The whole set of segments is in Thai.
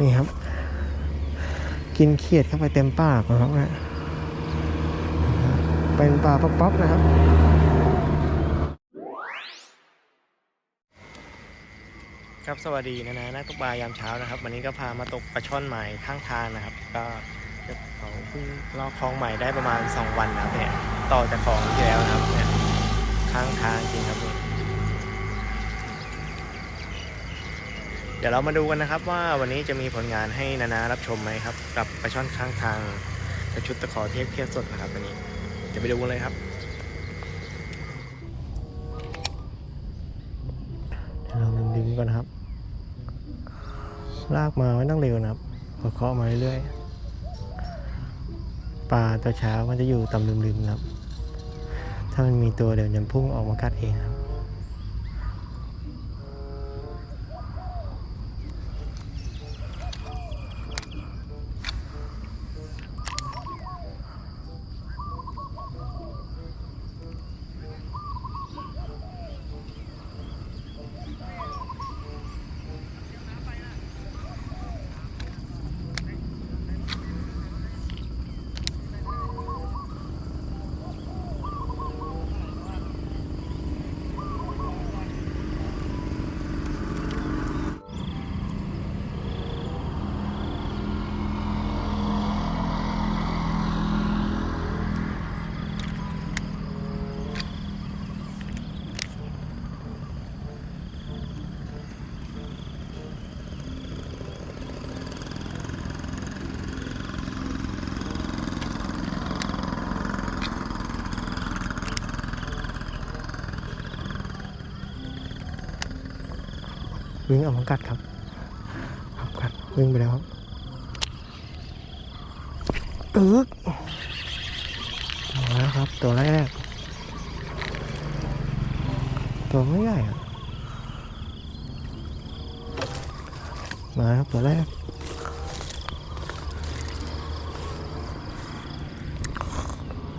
นี่ครับ กินเขียดเข้าไปเต็มปากนะครับนะเป็นปลาป๊อปๆนะครับครับสวัสดีนะนะนักตกปลายามเช้านะครับ วันนี้ก็พามาตกปลาช่อนใหม่ข้างทางนะครับ ก็เขาเพิ่งลอกคลองใหม่ได้ประมาณ 2 วันนะครับเนี่ยต่อจากของที่แล้วนะครับเนี่ยข้างทางจริงครับเนี่ยเดี๋ยวเรามาดูกันนะครับว่าวันนี้จะมีผลงานให้นานารับชมไหมครับกับปลาช่อนข้างทางกระชุดตะขอเทพเทียบสดนะครับวันนี้เดี๋ยวไปดูกันเลยครับเดี๋ยวเราดึงก่อนนะครับ ลากมาไม่ต้องเร็วนะครับเคาะมาเรื่อยๆปลาตัวเช้ามันจะอยู่ต่ำริมๆนะครับ ถ้ามันมีตัวเดี๋ยวมันจะพุ่งออกมากัดเองครับ วิ่งเออกมากัดครับครับกัดวิ่งไปแล้วครับอึ๊กมาแล้วครับ ตัวแรก ตัวไม่ใหญ่มาครับตัวแรก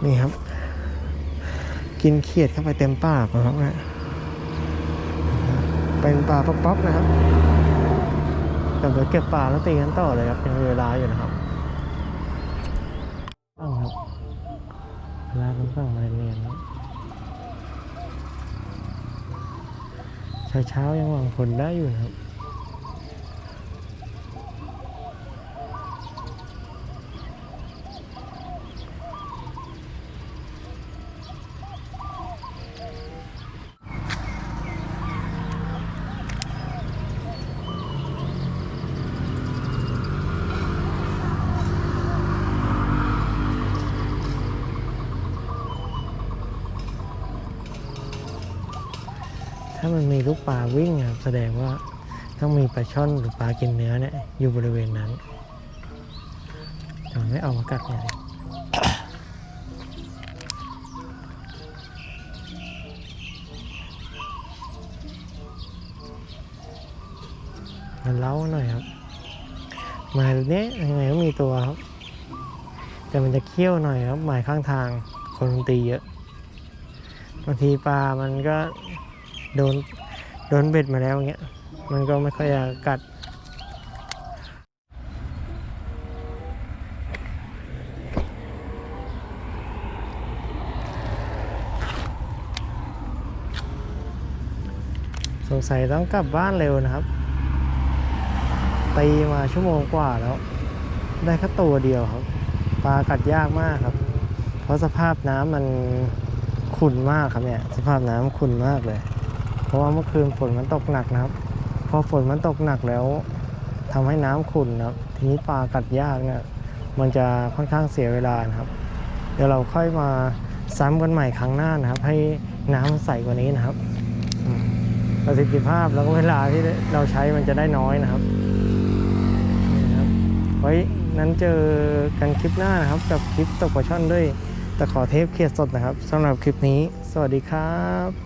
นี่ครับ กินเขียดเข้าไปเต็มปากนะครับนะ เป็นปลาป๊อปๆนะครับเดี๋ยวเก็บปลาแล้วตีกันต่อเลยครับยังมีเวลาอยู่นะครับเอาครับเวลาต้องสั่งมาเรียนครับเช้ายังหวังผลได้อยู่นะครับ ถ้ามันมีลูกปลาวิ่งแสดงว่าต้องมีปลาช่อนหรือปลากินเนื้อเนี่ยอยู่บริเวณนั้นแต่ไม่เอามากัดเนี่ยมันเล้าหน่อยครับหมายแบบนี้ยังไงก็มีตัวครับ แต่มันจะเคี้ยวหน่อยครับหมายข้างทางคนตีเยอะบางทีปลามันก็ โดนโดนเบ็ดมาแล้วเงี้ย มันก็ไม่ค่อยอยากกัด สงสัยต้องกลับบ้านเร็วนะครับ ตีมาชั่วโมงกว่าแล้ว ได้แค่ตัวเดียวครับ ปลากัดยากมากครับ เพราะสภาพน้ำมันขุ่นมากครับเนี่ย สภาพน้ำขุ่นมากเลย เพราะว่าเมื่อคืนฝนมันตกหนักนะครับ พอฝนมันตกหนักแล้วทำให้น้ำขุ่นนะครับ ทีนี้ปลากัดยากเนี่ย มันจะค่อนข้างเสียเวลานะครับ เดี๋ยวเราค่อยมาซ้ำกันใหม่ครั้งหน้านะครับ ให้น้ำมันใสกว่านี้นะครับ ประสิทธิภาพแล้วก็เวลาที่เราใช้มันจะได้น้อยนะครับนี่ครับไว้นั้นเจอกันคลิปหน้านะครับ กับคลิปตกปลาช่อนด้วยตะขอเทปเครียดสดนะครับสำหรับคลิปนี้ สวัสดีครับ